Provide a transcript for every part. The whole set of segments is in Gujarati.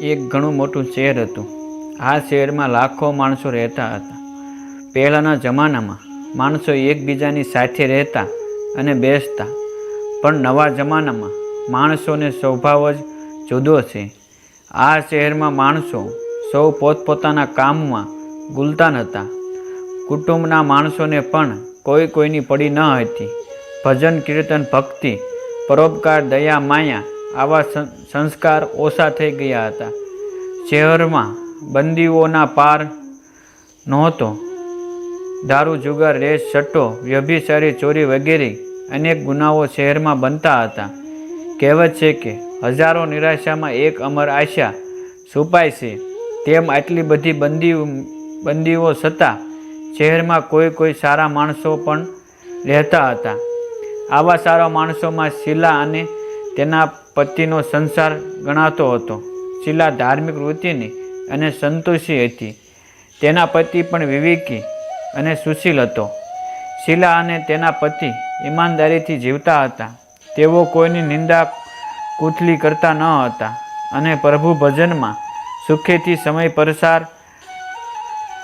એક ઘણું મોટું શહેર હતું. આ શહેરમાં લાખો માણસો રહેતા હતા. પહેલાંના જમાનામાં માણસો એકબીજાની સાથે રહેતા અને બેસતા. પણ નવા જમાનામાં માણસોને સ્વભાવ જ જુદો છે. આ શહેરમાં માણસો સૌ પોતપોતાના કામમાં ગુલતાન હતા કુટુંબના માણસોને પણ કોઈ કોઈની પડી ન હતી. ભજન, કીર્તન, ભક્તિ, પરોપકાર, દયા, માયા આવા સંસ્કાર ઓછા થઈ ગયા હતા. શહેરમાં બંદીઓના પાર નહોતો. દારૂ, જુગાર, રેસ, સટ્ટો, વ્યભિચારી, ચોરી વગેરે અનેક ગુનાઓ શહેરમાં બનતા હતા. કહેવત છે કે, હજારો નિરાશામાં એક અમર આશા છુપાય છે. તેમ આટલી બધી બંદી, બંદીઓ છતાં શહેરમાં કોઈ કોઈ સારા માણસો પણ રહેતા હતા. આવા સારા માણસોમાં શીલા અને તેના પતિનો સંસાર ગણાતો હતો. શીલા ધાર્મિક વૃત્તિની અને સંતોષી હતી. તેના પતિ પણ વિવેકી અને સુશીલ હતો. શીલા અને તેના પતિ ઈમાનદારીથી જીવતા હતા. તેઓ કોઈની નિંદા કુથલી કરતા ન હતા અને પ્રભુ ભજનમાં સુખેથી સમય પસાર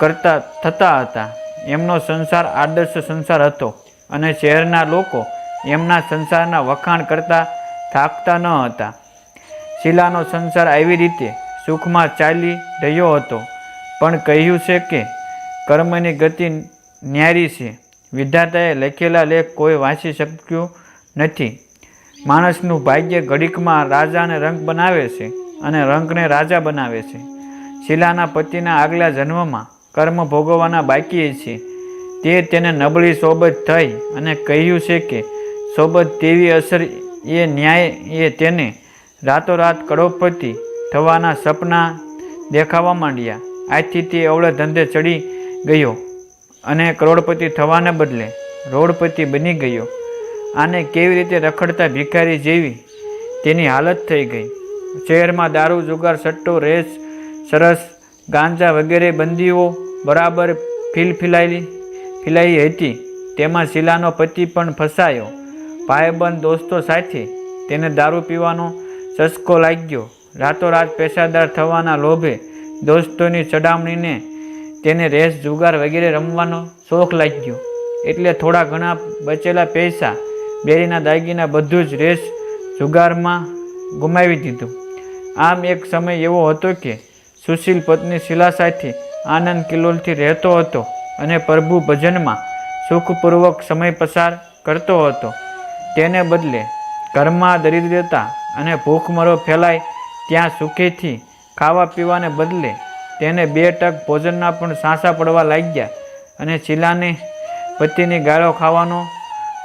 કરતા થતા હતા. એમનો સંસાર આદર્શ સંસાર હતો અને શહેરના લોકો એમના સંસારના વખાણ કરતા થાકતા ન હતા. શીલાનો સંસાર આવી રીતે સુખમાં ચાલી રહ્યો હતો. પણ કહ્યું છે કે, કર્મની ગતિ ન્યારી છે. વિધાતાએ લખેલા લેખ કોઈ વાંચી શક્યું નથી. માણસનું ભાગ્ય ઘડીકમાં રાજાને રંગ બનાવે છે અને રંગને રાજા બનાવે છે. શીલાના પતિના આગલા જન્મમાં કર્મ ભોગવવાના બાકી છે. તે તેને નબળી સોબત થઈ અને કહ્યું છે કે સોબત તેવી અસર એ ન્યાય એ તેને રાતોરાત કરોડપતિ થવાના સપના દેખાવા માંડ્યા. આજથી તે અવળે ધંધે ચડી ગયો અને કરોડપતિ થવાને બદલે રોડપતિ બની ગયો. આને કેવી રીતે રખડતા ભિખારી જેવી તેની હાલત થઈ ગઈ. શહેરમાં દારૂ, જુગાર, સટ્ટો, રેસ, સરસ, ગાંજા વગેરે બંદીઓ બરાબર ફિલફિલાયેલી ફિલાઈ હતી. તેમાં શીલાનો પતિ પણ ફસાયો. ભાઈબંધ, દોસ્તો, સાથે, તેને દારૂ પીવાનો ચસ્કો લાગ્યો રાતોરાત પેશાદાર થવાના લોભે દોસ્તોની ચડામણીને તેને રેસ, જુગાર વગેરે રમવાનો શોખ લાગ્યો એટલે થોડા ઘણા બચેલા પૈસા બેરીના દાગીના બધું જ રેસ, જુગારમાં ગુમાવી દીધું. આમ એક સમય એવો હતો કે સુશીલ પત્ની શીલા સાથે આનંદ કિલોલથી રહેતો હતો અને પ્રભુ ભજનમાં સુખપૂર્વક સમય પસાર કરતો હતો. તેને બદલે ઘરમાં દરિદ્રતા અને ભૂખમરો ફેલાય ત્યાં સુખેથી ખાવા પીવાને બદલે તેને બે ટક ભોજનના પણ સાંસા પડવા લાગ્યા અને શીલાને પતિની ગાળો ખાવાનો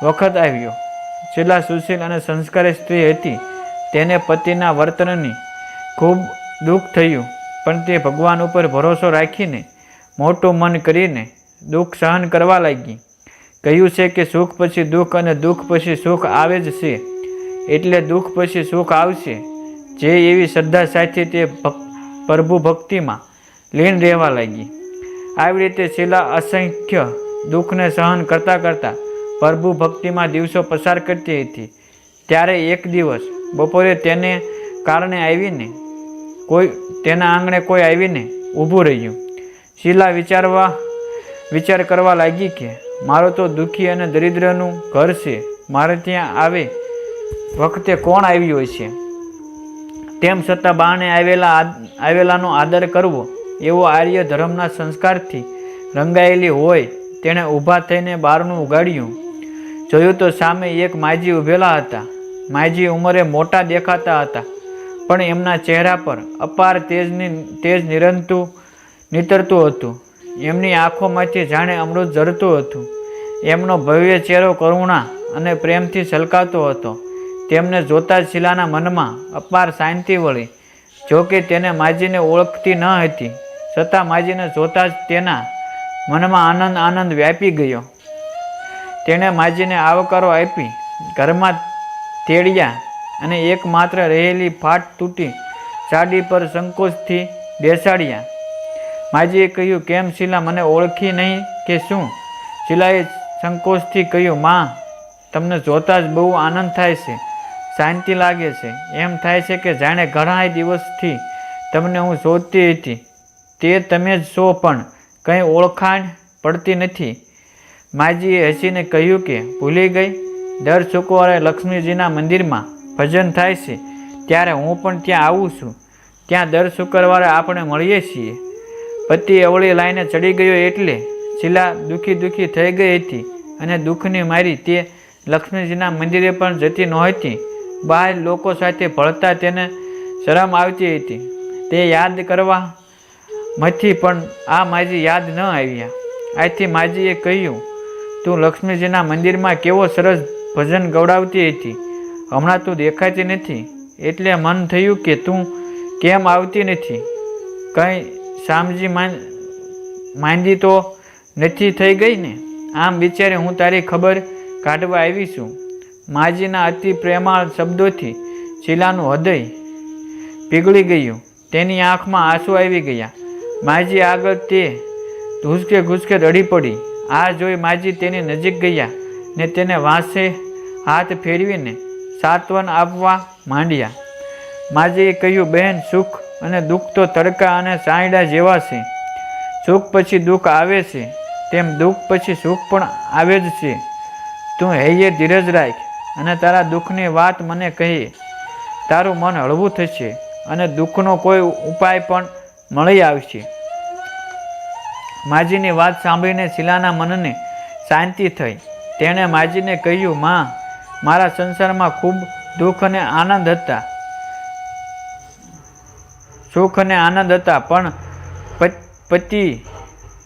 વખત આવ્યો. શીલા સુશીલ અને સંસ્કારી સ્ત્રી હતી. તેને પતિના વર્તનની ખૂબ દુઃખ થયું, પણ તે ભગવાન ઉપર ભરોસો રાખીને મોટું મન કરીને દુઃખ સહન કરવા લાગી. કહ્યું છે કે સુખ પછી દુઃખ અને દુઃખ પછી સુખ આવે જ છે. એટલે દુઃખ પછી સુખ આવશે. જે એવી શ્રદ્ધા સાથે તે પ્રભુ ભક્તિમાં લીન રહેવા લાગી. આવી રીતે શીલા અસંખ્ય દુઃખને સહન કરતાં કરતાં પ્રભુ ભક્તિમાં દિવસો પસાર કરતી હતી. ત્યારે એક દિવસ બપોરે તેને કારણે આવીને કોઈ, તેના આંગણે કોઈ આવીને ઊભું રહ્યું. શીલા વિચારવા, વિચાર કરવા લાગી કે મારો તો દુઃખી અને દરિદ્રનું ઘર છે. મારે ત્યાં આવે વખતે કોણ આવ્યું હોય છે? તેમ છતાં બાણે આવેલા આવેલાનો આદર કરવો એવો આર્ય ધર્મના સંસ્કારથી રંગાયેલી હોય તેણે ઊભા થઈને બહારનું ઉગાડ્યું. જોયું તો સામે એક માજી ઊભેલા હતા. માજી ઉંમરે મોટા દેખાતા હતા, પણ એમના ચહેરા પર અપાર તેજની, તેજ નિરંતું, નીતરતું હતું. એમની આંખોમાંથી જાણે અમૃત ઝરતું હતું. એમનો ભવ્ય ચહેરો કરુણા અને પ્રેમથી છલકાતો હતો. તેમને જોતા જ શીલાના મનમાં અપાર શાંતિ વળી, જો કે તેને માજીને ઓળખતી ન હતી, છતાં માજીને જોતા જ તેના મનમાં આનંદ આનંદ વ્યાપી ગયો. તેણે માજીને આવકારો આપી, ઘરમાં તેડ્યા અને એકમાત્ર રહેલી ફાટ તૂટી ચાડી પર સંકોચથી બેસાડ્યા. માજીએ કહ્યું, કેમ શીલા મને ઓળખી નહીં કે શું? શીલાએ સંકોચથી કહ્યું, માં, તમને જોતા જ બહુ આનંદ થાય છે, શાંતિ લાગે છે. એમ થાય છે કે જાણે ઘણા દિવસથી તમને હું શોધતી હતી. તે તમે જ છો પણ કંઈ ઓળખાણ પડતી નથી. માજીએ હસીને કહ્યું કે, ભૂલી ગઈ? દર શુક્રવારે લક્ષ્મીજીના મંદિરમાં ભજન થાય છે. ત્યારે હું પણ ત્યાં આવું છું. ત્યાં દર શુક્રવારે આપણે મળીએ છીએ. પતિ અવળી લાઈને ચડી ગયો એટલે શીલા દુઃખી દુઃખી થઈ ગઈ હતી અને દુઃખની મારી તે લક્ષ્મીજીના મંદિરે પણ જતી નહોતી. બહાર લોકો સાથે ભળતા તેને શરમ આવતી હતી. તે યાદ કરવા મથી પણ આ માજી યાદ ન આવ્યા. આથી માજીએ કહ્યું, તું લક્ષ્મીજીના મંદિરમાં કેવો સરસ ભજન ગવડાવતી હતી. હમણાં તું દેખાતી નથી. એટલે મન થયું કે તું કેમ આવતી નથી? કંઈ શામજી માંદી તો નથી થઈ ગઈ ને? આમ બિચારે હું તારી ખબર કાઢવા આવી છું. માજીના અતિ પ્રેમાળ શબ્દોથી શીલાનું હૃદય પીગળી ગયું. તેની આંખમાં આંસુ આવી ગયા. માજી આગળ તે ઘૂસકે ઘૂસકે રડી પડી. આ જોઈ માજી તેની નજીક ગયા ને તેને વાંસે હાથ ફેરવીને સાંત્વન આપવા માંડ્યા. માજીએ કહ્યું, બહેન, સુખ અને દુઃખ તો તડકા અને સાંયડા જેવા છે. સુખ પછી દુઃખ આવે છે. તેમ દુઃખ પછી સુખ પણ આવે જ છે. તું હૈયે ધીરજ રાખ અને તારા દુઃખની વાત મને કહી. તારું મન હળવું થશે અને દુઃખનો કોઈ ઉપાય પણ મળી આવશે. માજીની વાત સાંભળીને શીલાના મનને શાંતિ થઈ. તેણે માજીને કહ્યું, માં, મારા સંસારમાં ખૂબ દુઃખ અને આનંદ હતા. સુખ અને આનંદ હતા, પણ પતિ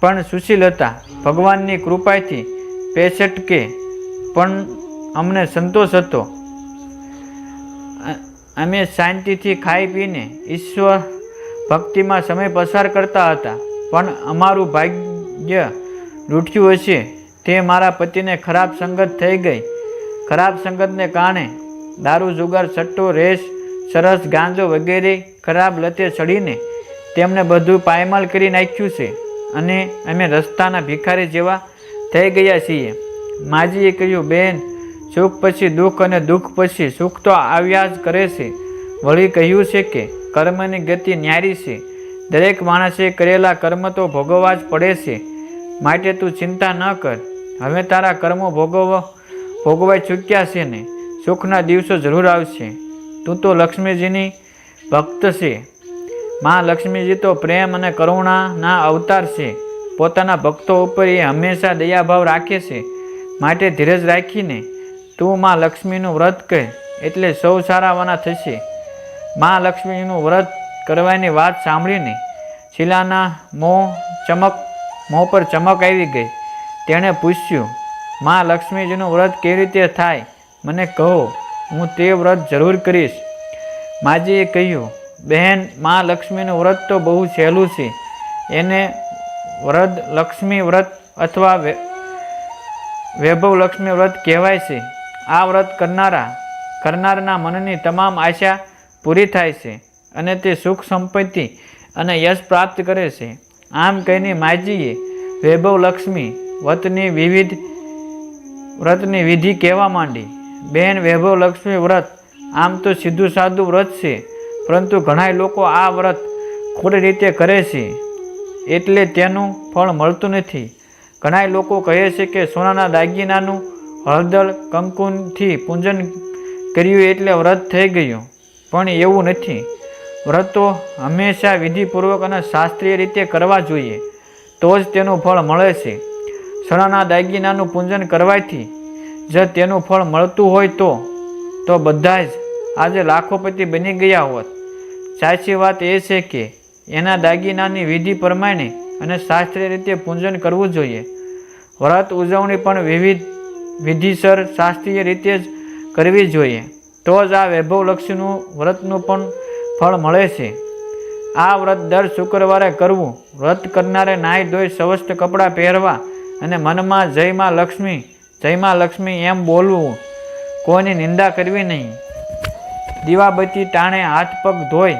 પણ સુશીલ હતા. ભગવાનની કૃપાથી પેસઠ કે પણ અમને સંતોષ હતો. અમે શાંતિથી ખાઈ પીને ઈશ્વર ભક્તિમાં સમય પસાર કરતા હતા. પણ અમારું ભાગ્ય લૂંટ્યું હશે, તે મારા પતિને ખરાબ સંગત થઈ ગઈ. ખરાબ સંગતને કારણે દારૂ, જુગાર, સટ્ટો, રેસ સરસ ગાંજો વગેરે ખરાબ લતે ચડીને તેમણે બધું પાયમાલ કરી નાખ્યું છે. અને અમે રસ્તાના ભિખારી જેવા થઈ ગયા છીએ. માજીએ કહ્યું, બેન, સુખ પછી દુઃખ અને દુઃખ પછી સુખ તો આવ્યા જ કરે છે. વળી કહ્યું છે કે, કર્મની ગતિ ન્યારી છે. દરેક માણસે કરેલા કર્મ તો ભોગવવા જ પડે છે. માટે તું ચિંતા ન કર. હવે તારા કર્મો ભોગવ, ભોગવાઈ ચૂક્યા છે ને. સુખના દિવસો જરૂર આવશે. તું તો લક્ષ્મીજીની ભક્ત છે. માં લક્ષ્મીજી તો પ્રેમ અને કરુણાના અવતાર છે. પોતાના ભક્તો ઉપર એ હંમેશા દયાભાવ રાખે છે. માટે ધીરજ રાખીને તું માં લક્ષ્મીનું વ્રત કહે એટલે સૌ સારાવાના થશે. માં લક્ષ્મીનું વ્રત કરવાની વાત સાંભળીને શીલાના મોં ચમક, મોં પર ચમક આવી ગઈ. તેણે પૂછ્યું, માં લક્ષ્મીજીનું વ્રત કેવી રીતે થાય? મને કહો. હું તે વ્રત જરૂર કરીશ. માજીએ કહ્યું, બહેન, મા લક્ષ્મીનું વ્રત તો બહુ સહેલું છે. એને વ્રત લક્ષ્મી વ્રત અથવા વૈભવ લક્ષ્મી વ્રત કહેવાય છે. આ વ્રત કરનારા, કરનારના મનની તમામ આશા પૂરી થાય છે અને તે સુખ સંપત્તિ અને યશ પ્રાપ્ત કરે છે. આમ કહીને માજીએ વૈભવ લક્ષ્મી વ્રતની વિવિધ, વ્રતની વિધિ કહેવા માંડી. બેન, વૈભવ લક્ષ્મી વ્રત. આમ તો સીધું સાદું વ્રત છે, પરંતુ ઘણા લોકો આ વ્રત ખોટી રીતે કરે છે. એટલે તેનું ફળ મળતું નથી. ઘણા લોકો કહે છે કે સોનાના દાગીનાનું હળદર, કંકુનથી પૂજન કર્યું એટલે વ્રત થઈ ગયું, પણ એવું નથી. વ્રતો હંમેશા વિધિપૂર્વક અને શાસ્ત્રીય રીતે કરવા જોઈએ, તો જ તેનું ફળ મળે છે. સોનાના દાગીનાનું પૂજન કરવાથી જો તેનું ફળ મળતું હોય તો તો બધા જ આજે લાખોપતિ બની ગયા હોત. સાચી વાત એ છે કે, એના દાગીનાની વિધિ પ્રમાણે અને શાસ્ત્રીય રીતે પૂજન કરવું જોઈએ. વ્રત ઉજવણી પણ વિવિધ વિધિસર શાસ્ત્રીય રીતે જ કરવી જોઈએ. તો જ આ વૈભવલક્ષીનું વ્રતનું પણ ફળ મળે છે. આ વ્રત દર શુક્રવારે કરવું. વ્રત કરનારે નાહી ધોઈ સ્વસ્થ કપડાં પહેરવા અને મનમાં જય માં લક્ષ્મી જય માં લક્ષ્મી એમ બોલવું કોઈની નિંદા કરવી નહીં. દીવાબત્તી ટાણે હાથ પગ ધોઈ,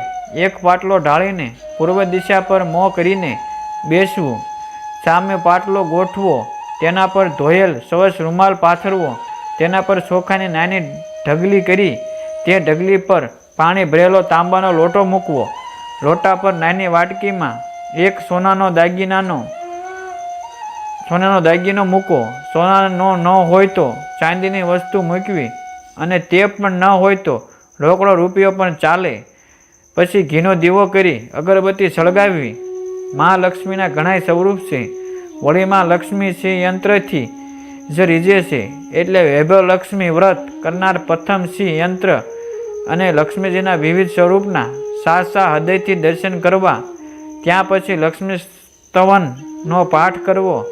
એક પાટલો ઢાળીને પૂર્વ દિશા પર મોં કરીને બેસવું, સામે પાટલો ગોઠવો, તેના પર ધોયેલ સવસ રૂમાલ પાથરવો, તેના પર ચોખાની નાની ઢગલી કરી, તે ઢગલી પર પાણી ભરેલો તાંબાનો લોટો મૂકવો, લોટા પર નાની વાટકીમાં એક સોનાનો દાગીનાનો સોનાનો દાગીનો મૂકો. સોનાનો ન હોય તો ચાંદીની વસ્તુ મૂકવી અને તે પણ ન હોય તો રોકડો રૂપિયો પણ ચાલે. પછી ઘીનો દીવો કરી અગરબત્તી સળગાવવી મહાલક્ષ્મીના ઘણાય સ્વરૂપ છે. વળી માં લક્ષ્મી સિંહ યંત્રથી જ રીજે છે. એટલે વૈભવ લક્ષ્મી વ્રત કરનાર પ્રથમ સિંહ યંત્ર અને લક્ષ્મીજીના વિવિધ સ્વરૂપના સાસા હૃદયથી દર્શન કરવા. ત્યાં પછી લક્ષ્મી સ્તવનનો પાઠ કરવો.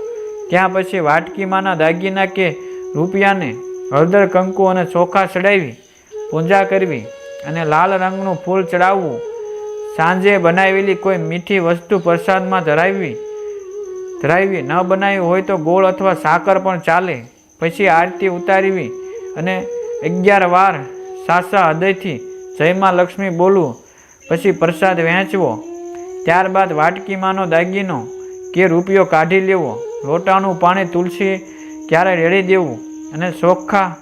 ત્યાં પછી વાટકીમાંના દાગીના કે રૂપિયાને હળદર, કંકુ અને ચોખા ચડાવી, પૂજા કરવી અને લાલ રંગનું ફૂલ ચડાવવું. સાંજે બનાવેલી કોઈ મીઠી વસ્તુ પ્રસાદમાં ધરાવવી ધરાવી ન બનાવી હોય તો ગોળ અથવા સાકર પણ ચાલે. પછી આરતી ઉતારવી અને અગિયાર વાર સાસા હૃદયથી જયમાં લક્ષ્મી બોલવું. પછી પ્રસાદ વહેંચવો ત્યારબાદ વાટકીમાંનો દાગીનો કે રૂપિયો કાઢી લેવો. લોટાનું પાણી તુલસી ક્યારે રેડી દેવું અને ચોખ્ખા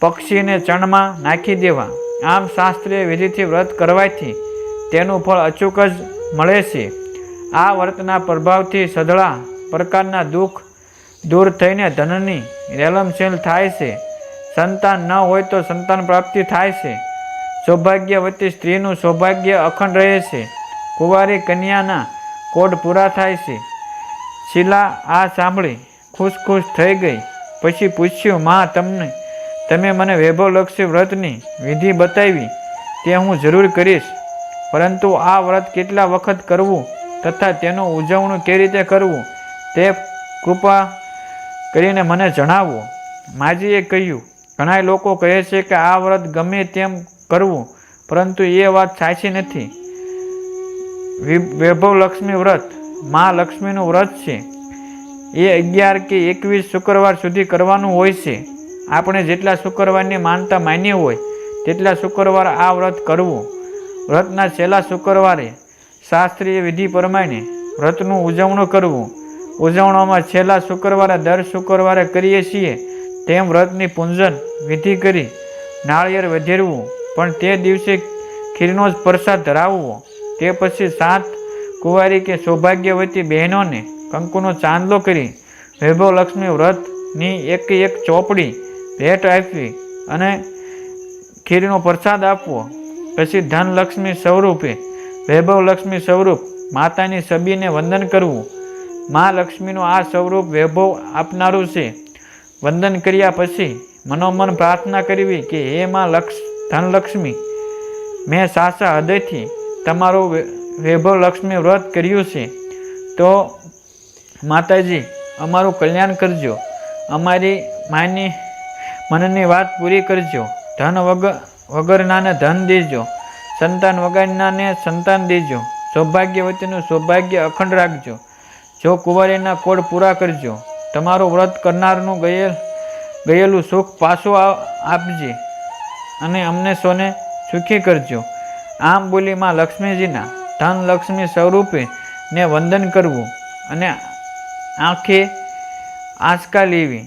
પક્ષીને ચણમાં નાખી દેવા? આમ શાસ્ત્રીય વિધિથી વ્રત કરવાથી તેનું ફળ અચૂક જ મળે છે. આ વ્રતના પ્રભાવથી સધળા પ્રકારના દુઃખ દૂર થઈને ધનની રેલમશીલ થાય છે. સંતાન ન હોય તો સંતાન પ્રાપ્તિ થાય છે. સૌભાગ્યવતી સ્ત્રીનું સૌભાગ્ય અખંડ રહે છે. કુંવારી કન્યાના કોડ પૂરા થાય છે. શીલા આ સાંભળી ખુશ ખુશ થઈ ગઈ. પછી પૂછ્યું, માં, તમને, તમે મને વૈભવલક્ષી વ્રતની વિધિ બતાવી. તે હું જરૂર કરીશ. પરંતુ આ વ્રત કેટલા વખત કરવું તથા તેનું ઉજવણું કેવી રીતે કરવું તે કૃપા કરીને મને જણાવો. માજીએ કહ્યું ઘણા લોકો કહે છે કે આ વ્રત ગમે તેમ કરવું, પરંતુ એ વાત સાચી નથી. વિ- વૈભવ લક્ષ્મી વ્રત મા લક્ષ્મીનું વ્રત છે. એ અગિયાર કે એકવીસ શુક્રવાર સુધી કરવાનું હોય છે. આપણે જેટલા શુક્રવારની માનતા માન્ય હોય, તેટલા શુક્રવાર આ વ્રત કરવું. વ્રતના છેલ્લા શુક્રવારે શાસ્ત્રીય વિધિ પ્રમાણે વ્રતનું ઉજવણું કરવું. ઉજવણોમાં છેલ્લા શુક્રવારે દર શુક્રવારે કરીએ છીએ તેમ વ્રતની પૂંજન, વિધિ કરી નાળિયેર વધેરવું. પણ તે દિવસે ખીરનો જ પ્રસાદ ધરાવવો. તે પછી સાત કુંવારી કે સૌભાગ્યવતી બહેનોને કંકુનો ચાંદલો કરી વૈભવ લક્ષ્મી વ્રતની એક એક ચોપડી ભેટ આપવી અને ખીરનો પ્રસાદ આપવો. પછી ધનલક્ષ્મી સ્વરૂપે વૈભવ લક્ષ્મી સ્વરૂપ માતાની સબીને વંદન કરવું. મા લક્ષ્મીનું આ સ્વરૂપ વૈભવ આપનારું છે. વંદન કર્યા પછી મનોમન પ્રાર્થના કરવી કે, હે મા લક્ષ ધનલક્ષ્મી, મેં સાચા હૃદયથી તમારું વૈ- વૈભવ લક્ષ્મી વ્રત કર્યું છે, તો માતાજી, અમારું કલ્યાણ કરજો. અમારી માની, મનની વાત પૂરી કરજો. ધન વગર વગરનાને ધન દેજો. સંતાન વગરનાને સંતાન દેજો. સૌભાગ્યવતીનું સૌભાગ્ય અખંડ રાખજો. જો કુંવારીના કોડ પૂરા કરજો. તમારું વ્રત કરનારનું ગયેલ, ગયેલું સુખ પાછું આપજે અને અમને સોને સુખી કરજો. આમ બોલીમાં લક્ષ્મીજીના ધન લક્ષ્મી સ્વરૂપે ને વંદન કરવું અને આંખે આંચકા લેવી.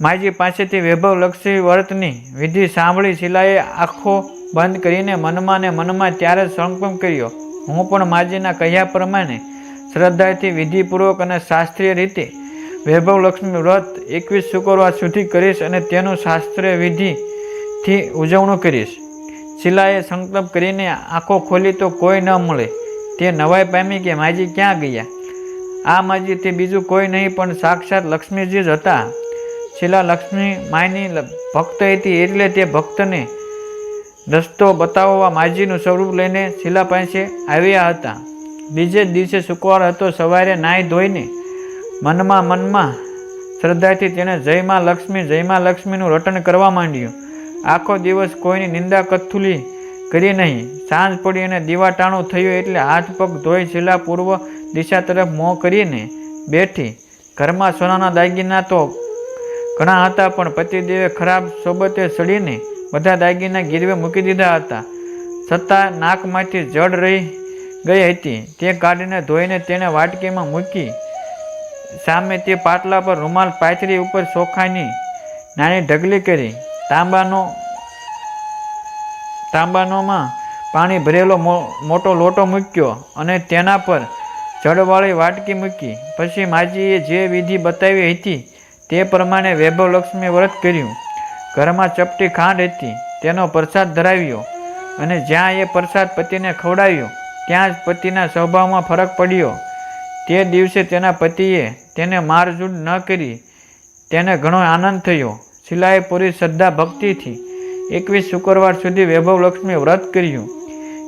માજી પાસેથી વૈભવલક્ષી વર્તની વિધિ સાંભળી શિલાએ આંખો બંધ કરીને મનમાં ને મનમાં ત્યારે સંકલ્પ કર્યો. હું પણ માજીના કહ્યા પ્રમાણે શ્રદ્ધાથી વિધિપૂર્વક અને શાસ્ત્રીય રીતે વૈભવલક્ષ્મી વ્રત એકવીસ શુક્રવાર સુધી કરીશ અને તેનું શાસ્ત્રીય વિધિથી ઉજવણું કરીશ. શિલાએ સંકલ્પ કરીને આંખો ખોલી તો કોઈ ન મળે. તે નવાઈ પામી કે માજી ક્યાં ગયા? આ માજી તે બીજું કોઈ નહીં, પણ સાક્ષાત લક્ષ્મીજી જ હતા. શિલા લક્ષ્મી માયની ભક્ત હતી એટલે તે ભક્તને રસ્તો બતાવવા માજીનું સ્વરૂપ લઈને શિલા પાસે આવ્યા હતા. બીજે દિવસે શુક્રવાર હતો, સવારે નાહી ધોઈને મનમાં મનમાં શ્રદ્ધાથી તેણે જય માં લક્ષ્મી જય માં લક્ષ્મીનું રટન કરવા માંડ્યું. આખો દિવસ કોઈની નિંદા કથુલી કરી નહીં. સાંજ પડી અને દીવાટાણું થયું એટલે હાથ પગ ધોઈ છેલ્લા પૂર્વ દિશા તરફ મોં કરીને બેઠી. ઘરમાં સોનાના દાગીના તો ઘણા હતા, પણ પતિદેવે ખરાબ સોબતે સડીને બધા દાગીના ગીરવે મૂકી દીધા હતા. છતાં નાકમાંથી જડ રહી ગઈ હતી. તે કાઢીને ધોઈને તેને વાટકીમાં મૂકી સામે તે પાટલા પર રૂમાલ પાથરી ઉપર ચોખાની નાની ઢગલી કરી. તાંબાનો તાંબાનોમાં પાણી ભરેલો મોટો લોટો મૂક્યો અને તેના પર જળવાળી વાટકી મૂકી. પછી માજીએ જે વિધિ બતાવી હતી તે પ્રમાણે વૈભવ લક્ષ્મી વ્રત કર્યું. ઘરમાં ચપટી ખાંડ હતી. તેનો પ્રસાદ ધરાવ્યો અને જ્યાં એ પ્રસાદ પતિને ખવડાવ્યો, ત્યાં જ પતિના સ્વભાવમાં ફરક પડ્યો. તે દિવસે તેના પતિએ તેને મારઝૂડ ન કરી, તેને ઘણો આનંદ થયો. શિલાએ પૂરી શ્રદ્ધા ભક્તિથી એકવીસ શુક્રવાર સુધી વૈભવલક્ષ્મી વ્રત કર્યું.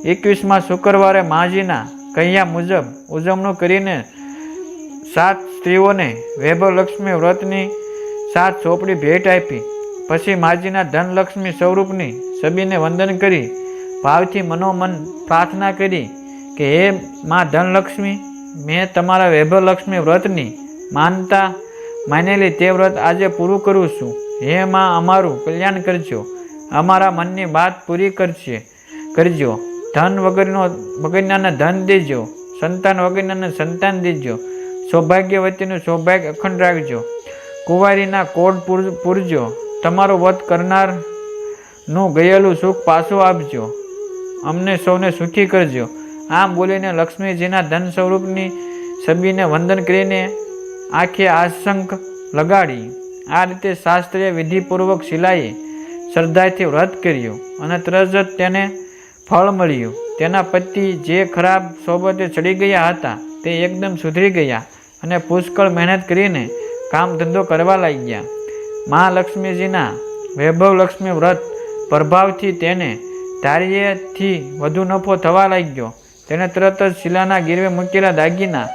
એકવીસમાં શુક્રવારે માજીના કહ્યા મુજબ ઉજવણું કરીને સાત સ્ત્રીઓને વૈભવલક્ષ્મી વ્રતની સાત ચોપડી ભેટ આપી. પછી માજીના ધનલક્ષ્મી સ્વરૂપની સબીને વંદન કરી. ભાવથી મનોમન પ્રાર્થના કરી કે, હે મા ધનલક્ષ્મી, મેં તમારા વૈભવલક્ષ્મી વ્રતની માનતા માનેલી તે વ્રત આજે પૂરું કરું છું. હે માં અમારું કલ્યાણ કરજો. અમારા મનની વાત પૂરી કરશે. કરજો. ધન વગરનો વગરનાને ધન દેજો. સંતાન વગરનાને સંતાન દેજો. સૌભાગ્યવતીનું સૌભાગ્ય અખંડ રાખજો. કુંવારીના કોડ પૂર પૂરજો. તમારો વધ કરનારનું ગયેલું સુખ પાછું આપજો. અમને સૌને સુખી કરજો. આમ બોલીને લક્ષ્મીજીના ધન સ્વરૂપની છબીને વંદન કરીને આંખે આશંક લગાડી. આ રીતે શાસ્ત્રીય વિધિપૂર્વક શિલાએ શ્રદ્ધાથી વ્રત કર્યું અને તરત જ તેને ફળ મળ્યું. તેના પતિ જે ખરાબ સોબતે ચડી ગયા હતા તે એકદમ સુધરી ગયા અને પુષ્કળ મહેનત કરીને કામ ધંધો કરવા લાગ્યા. મહાલક્ષ્મીજીના વૈભવ લક્ષ્મી વ્રત પ્રભાવથી તેને ધાર્યથી વધુ નફો થવા લાગ્યો. તેણે તરત જ શિલાના ગીરવે મૂકેલા દાગીના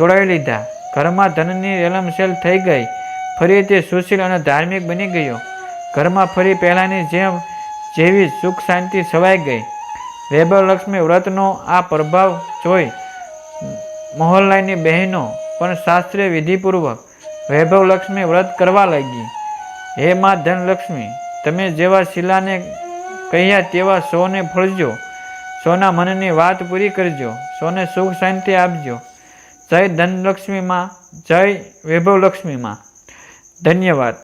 છોડાવી લીધા. ઘરમાં ધનની રેલમસેલ થઈ ગઈ. ફરી તે સુશીલ અને ધાર્મિક બની ગયો. ઘરમાં ફરી પહેલાંની જેમ જેવી સુખ શાંતિ છવાઈ ગઈ. વૈભવ લક્ષ્મી વ્રતનો આ પ્રભાવ જોઈ મોહલ્લાની બહેનો પણ શાસ્ત્રીય વિધિપૂર્વક વૈભવ લક્ષ્મી વ્રત કરવા લાગી. હે મા ધનલક્ષ્મી, તમે જેવા શિલાને કહ્યા તેવા સૌને ફળજો. સોના મનની વાત પૂરી કરજો. સોને સુખ શાંતિ આપજો. જય ધનલક્ષ્મીમાં જય વૈભવ લક્ષ્મીમાં ધન્યવાદ.